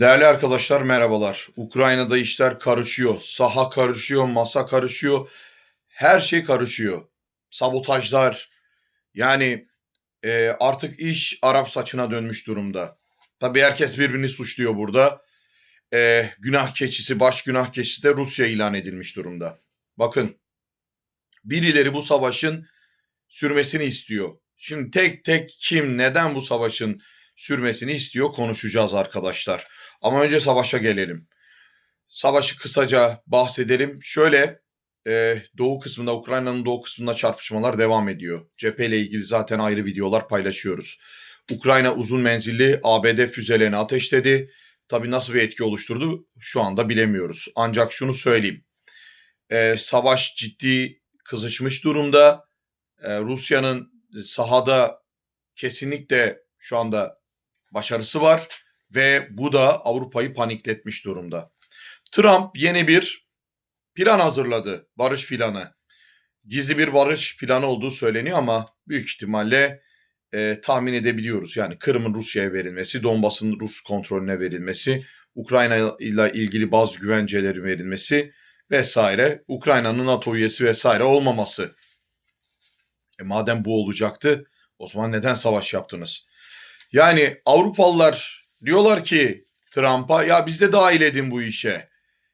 Değerli arkadaşlar merhabalar. Ukrayna'da işler karışıyor. Saha karışıyor, masa karışıyor. Her şey karışıyor. Sabotajlar. Yani e, artık iş Arap saçına dönmüş durumda. Tabii herkes birbirini suçluyor burada. E, günah keçisi, baş günah keçisi de Rusya ilan edilmiş durumda. Bakın birileri bu savaşın sürmesini istiyor. Şimdi tek tek kim neden bu savaşın sürmesini istiyor konuşacağız arkadaşlar. Ama önce savaşa gelelim. Savaşı kısaca bahsedelim. Şöyle e, doğu kısmında Ukrayna'nın doğu kısmında çarpışmalar devam ediyor. Cepheyle ilgili zaten ayrı videolar paylaşıyoruz. Ukrayna uzun menzilli ABD füzelerini ateşledi. Tabii nasıl bir etki oluşturdu şu anda bilemiyoruz. Ancak şunu söyleyeyim. E, savaş ciddi kızışmış durumda. E, Rusya'nın sahada kesinlikle şu anda başarısı var ve bu da Avrupa'yı panikletmiş durumda. Trump yeni bir plan hazırladı, barış planı. Gizli bir barış planı olduğu söyleniyor ama büyük ihtimalle e, tahmin edebiliyoruz. Yani Kırım'ın Rusya'ya verilmesi, Donbas'ın Rus kontrolüne verilmesi, Ukrayna ile ilgili bazı güvencelerin verilmesi vesaire, Ukrayna'nın NATO üyesi vesaire olmaması. E madem bu olacaktı, o zaman neden savaş yaptınız? Yani Avrupalılar diyorlar ki Trump'a ya biz de dahil edin bu işe.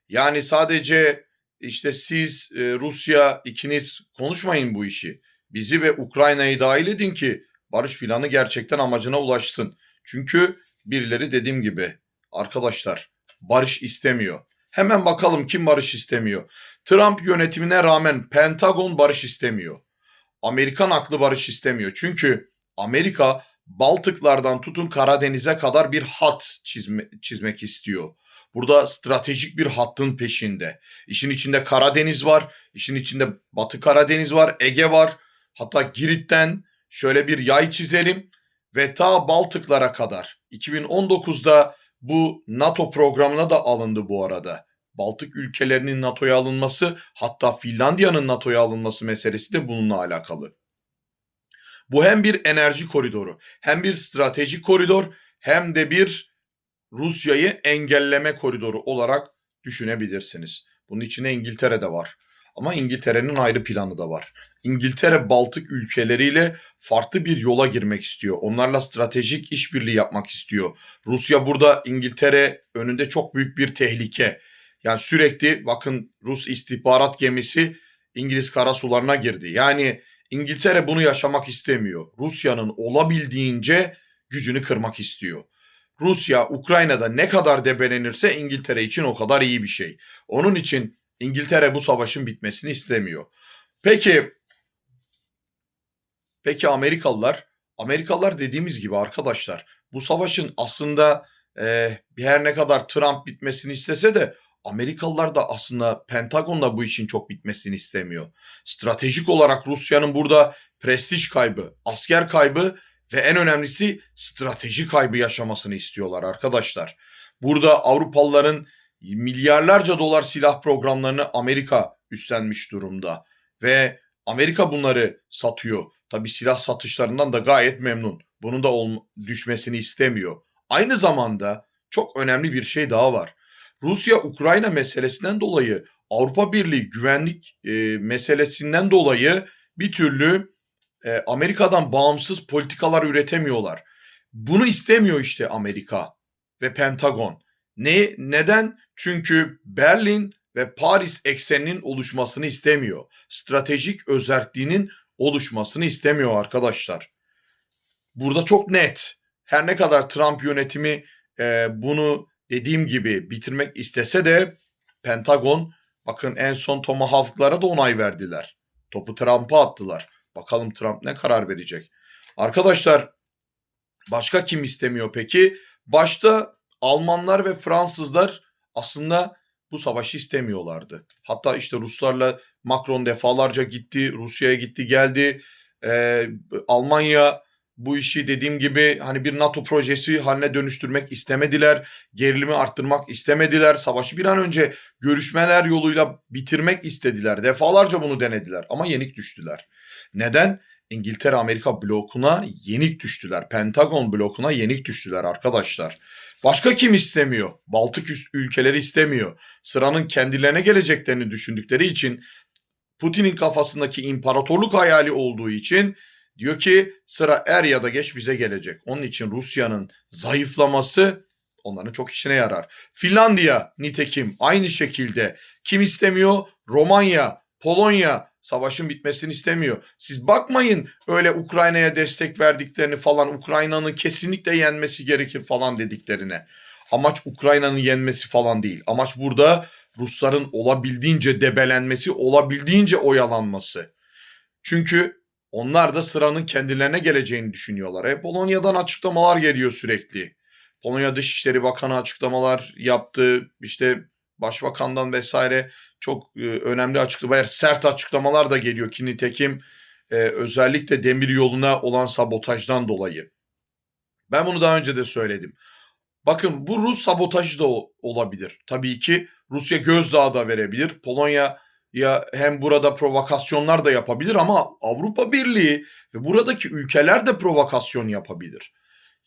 Yani sadece işte siz e, Rusya ikiniz konuşmayın bu işi. Bizi ve Ukrayna'yı dahil edin ki barış planı gerçekten amacına ulaşsın. Çünkü birileri dediğim gibi arkadaşlar barış istemiyor. Hemen bakalım kim barış istemiyor. Trump yönetimine rağmen Pentagon barış istemiyor. Amerikan aklı barış istemiyor. Çünkü Amerika Baltıklardan tutun Karadeniz'e kadar bir hat çizme, çizmek istiyor. Burada stratejik bir hattın peşinde. İşin içinde Karadeniz var, işin içinde Batı Karadeniz var, Ege var. Hatta Girit'ten şöyle bir yay çizelim ve ta Baltıklara kadar. 2019'da bu NATO programına da alındı bu arada. Baltık ülkelerinin NATO'ya alınması hatta Finlandiya'nın NATO'ya alınması meselesi de bununla alakalı. Bu hem bir enerji koridoru, hem bir stratejik koridor, hem de bir Rusya'yı engelleme koridoru olarak düşünebilirsiniz. Bunun içine İngiltere de var. Ama İngiltere'nin ayrı planı da var. İngiltere Baltık ülkeleriyle farklı bir yola girmek istiyor. Onlarla stratejik işbirliği yapmak istiyor. Rusya burada İngiltere önünde çok büyük bir tehlike. Yani sürekli bakın Rus istihbarat gemisi İngiliz karasularına girdi. Yani İngiltere bunu yaşamak istemiyor. Rusya'nın olabildiğince gücünü kırmak istiyor. Rusya Ukrayna'da ne kadar debelenirse İngiltere için o kadar iyi bir şey. Onun için İngiltere bu savaşın bitmesini istemiyor. Peki Peki Amerikalılar? Amerikalılar dediğimiz gibi arkadaşlar bu savaşın aslında e, her ne kadar Trump bitmesini istese de Amerikalılar da aslında Pentagon'da bu işin çok bitmesini istemiyor. Stratejik olarak Rusya'nın burada prestij kaybı, asker kaybı ve en önemlisi strateji kaybı yaşamasını istiyorlar arkadaşlar. Burada Avrupalıların milyarlarca dolar silah programlarını Amerika üstlenmiş durumda ve Amerika bunları satıyor. Tabi silah satışlarından da gayet memnun. Bunun da düşmesini istemiyor. Aynı zamanda çok önemli bir şey daha var. Rusya-Ukrayna meselesinden dolayı Avrupa Birliği güvenlik e, meselesinden dolayı bir türlü e, Amerika'dan bağımsız politikalar üretemiyorlar. Bunu istemiyor işte Amerika ve Pentagon. Ne neden? Çünkü Berlin ve Paris ekseninin oluşmasını istemiyor. Stratejik özelliğinin oluşmasını istemiyor arkadaşlar. Burada çok net. Her ne kadar Trump yönetimi e, bunu dediğim gibi bitirmek istese de Pentagon bakın en son Tomahawk'lara da onay verdiler. Topu Trump'a attılar. Bakalım Trump ne karar verecek. Arkadaşlar başka kim istemiyor peki? Başta Almanlar ve Fransızlar aslında bu savaşı istemiyorlardı. Hatta işte Ruslarla Macron defalarca gitti, Rusya'ya gitti geldi. Ee, Almanya bu işi dediğim gibi hani bir NATO projesi haline dönüştürmek istemediler. Gerilimi arttırmak istemediler. Savaşı bir an önce görüşmeler yoluyla bitirmek istediler. Defalarca bunu denediler ama yenik düştüler. Neden? İngiltere Amerika blokuna yenik düştüler. Pentagon blokuna yenik düştüler arkadaşlar. Başka kim istemiyor? Baltık üst ülkeleri istemiyor. Sıranın kendilerine geleceklerini düşündükleri için Putin'in kafasındaki imparatorluk hayali olduğu için diyor ki sıra er ya da geç bize gelecek. Onun için Rusya'nın zayıflaması onların çok işine yarar. Finlandiya nitekim aynı şekilde kim istemiyor? Romanya, Polonya savaşın bitmesini istemiyor. Siz bakmayın öyle Ukrayna'ya destek verdiklerini falan Ukrayna'nın kesinlikle yenmesi gerekir falan dediklerine. Amaç Ukrayna'nın yenmesi falan değil. Amaç burada Rusların olabildiğince debelenmesi, olabildiğince oyalanması. Çünkü onlar da sıranın kendilerine geleceğini düşünüyorlar. E, Polonya'dan açıklamalar geliyor sürekli. Polonya Dışişleri Bakanı açıklamalar yaptı. İşte Başbakandan vesaire çok e, önemli açıklamalar, sert açıklamalar da geliyor ki nitekim e, özellikle demir yoluna olan sabotajdan dolayı. Ben bunu daha önce de söyledim. Bakın bu Rus sabotajı da olabilir. Tabii ki Rusya gözdağı da verebilir. Polonya ya hem burada provokasyonlar da yapabilir ama Avrupa Birliği ve buradaki ülkeler de provokasyon yapabilir.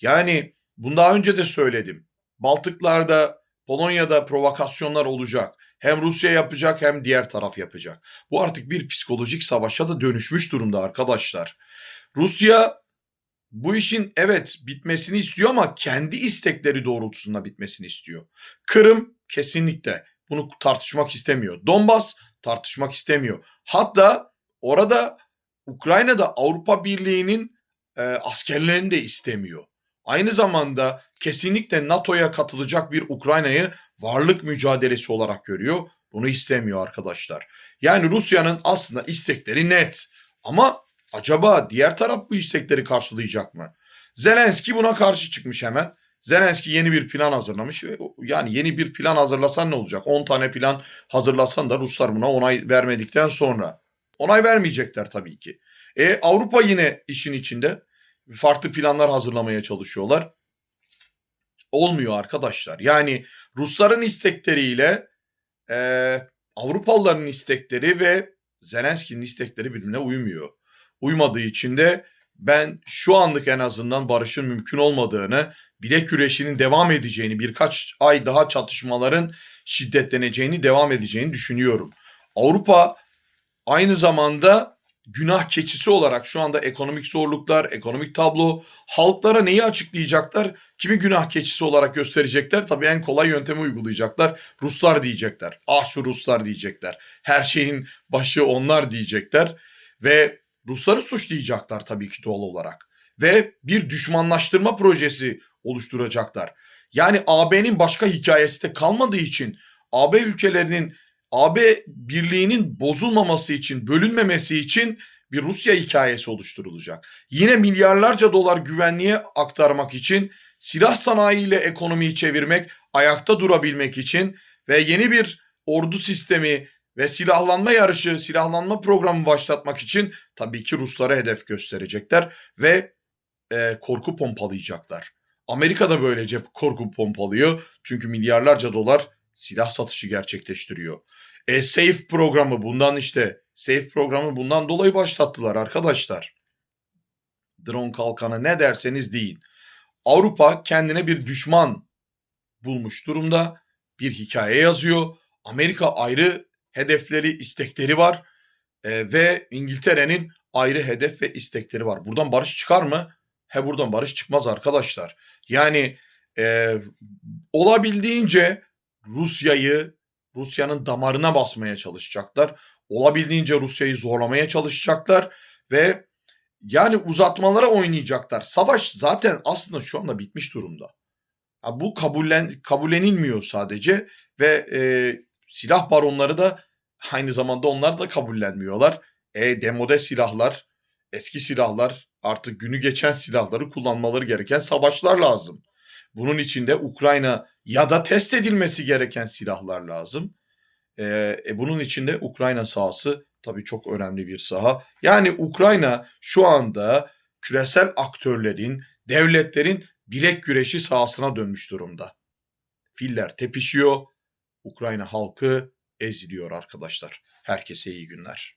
Yani bunu daha önce de söyledim. Baltıklarda, Polonya'da provokasyonlar olacak. Hem Rusya yapacak hem diğer taraf yapacak. Bu artık bir psikolojik savaşa da dönüşmüş durumda arkadaşlar. Rusya bu işin evet bitmesini istiyor ama kendi istekleri doğrultusunda bitmesini istiyor. Kırım kesinlikle bunu tartışmak istemiyor. Donbas tartışmak istemiyor. Hatta orada Ukrayna'da Avrupa Birliği'nin e, askerlerini de istemiyor. Aynı zamanda kesinlikle NATO'ya katılacak bir Ukrayna'yı varlık mücadelesi olarak görüyor. Bunu istemiyor arkadaşlar. Yani Rusya'nın aslında istekleri net. Ama acaba diğer taraf bu istekleri karşılayacak mı? Zelenski buna karşı çıkmış hemen. Zelenski yeni bir plan hazırlamış. Yani yeni bir plan hazırlasan ne olacak? 10 tane plan hazırlasan da Ruslar buna onay vermedikten sonra. Onay vermeyecekler tabii ki. E Avrupa yine işin içinde. Farklı planlar hazırlamaya çalışıyorlar. Olmuyor arkadaşlar. Yani Rusların istekleriyle e, Avrupalıların istekleri ve Zelenski'nin istekleri birbirine uymuyor. Uymadığı için de ben şu anlık en azından barışın mümkün olmadığını, bilek güreşinin devam edeceğini, birkaç ay daha çatışmaların şiddetleneceğini, devam edeceğini düşünüyorum. Avrupa aynı zamanda günah keçisi olarak şu anda ekonomik zorluklar, ekonomik tablo, halklara neyi açıklayacaklar? Kimi günah keçisi olarak gösterecekler? Tabii en kolay yöntemi uygulayacaklar. Ruslar diyecekler. Ah şu Ruslar diyecekler. Her şeyin başı onlar diyecekler. Ve Rusları suçlayacaklar tabii ki doğal olarak. Ve bir düşmanlaştırma projesi oluşturacaklar. Yani AB'nin başka hikayesi de kalmadığı için AB ülkelerinin AB birliğinin bozulmaması için, bölünmemesi için bir Rusya hikayesi oluşturulacak. Yine milyarlarca dolar güvenliğe aktarmak için, silah sanayiyle ekonomiyi çevirmek, ayakta durabilmek için ve yeni bir ordu sistemi ve silahlanma yarışı, silahlanma programı başlatmak için tabii ki Ruslara hedef gösterecekler ve e, korku pompalayacaklar. Amerika da böylece korku pompalıyor çünkü milyarlarca dolar silah satışı gerçekleştiriyor. E, Safe programı bundan işte Safe programı bundan dolayı başlattılar arkadaşlar. Drone kalkanı ne derseniz deyin. Avrupa kendine bir düşman bulmuş durumda. Bir hikaye yazıyor. Amerika ayrı hedefleri, istekleri var. E, ve İngiltere'nin ayrı hedef ve istekleri var. Buradan barış çıkar mı? He buradan barış çıkmaz arkadaşlar. Yani e, olabildiğince Rusya'yı, Rusya'nın damarına basmaya çalışacaklar. Olabildiğince Rusya'yı zorlamaya çalışacaklar ve yani uzatmalara oynayacaklar. Savaş zaten aslında şu anda bitmiş durumda. Ya bu kabullen kabullenilmiyor sadece ve e, silah baronları da aynı zamanda onlar da kabullenmiyorlar. E demode silahlar, eski silahlar, artık günü geçen silahları kullanmaları gereken savaşlar lazım. Bunun için de Ukrayna ya da test edilmesi gereken silahlar lazım. Ee, e, bunun için de Ukrayna sahası tabii çok önemli bir saha. Yani Ukrayna şu anda küresel aktörlerin, devletlerin bilek güreşi sahasına dönmüş durumda. Filler tepişiyor, Ukrayna halkı eziliyor arkadaşlar. Herkese iyi günler.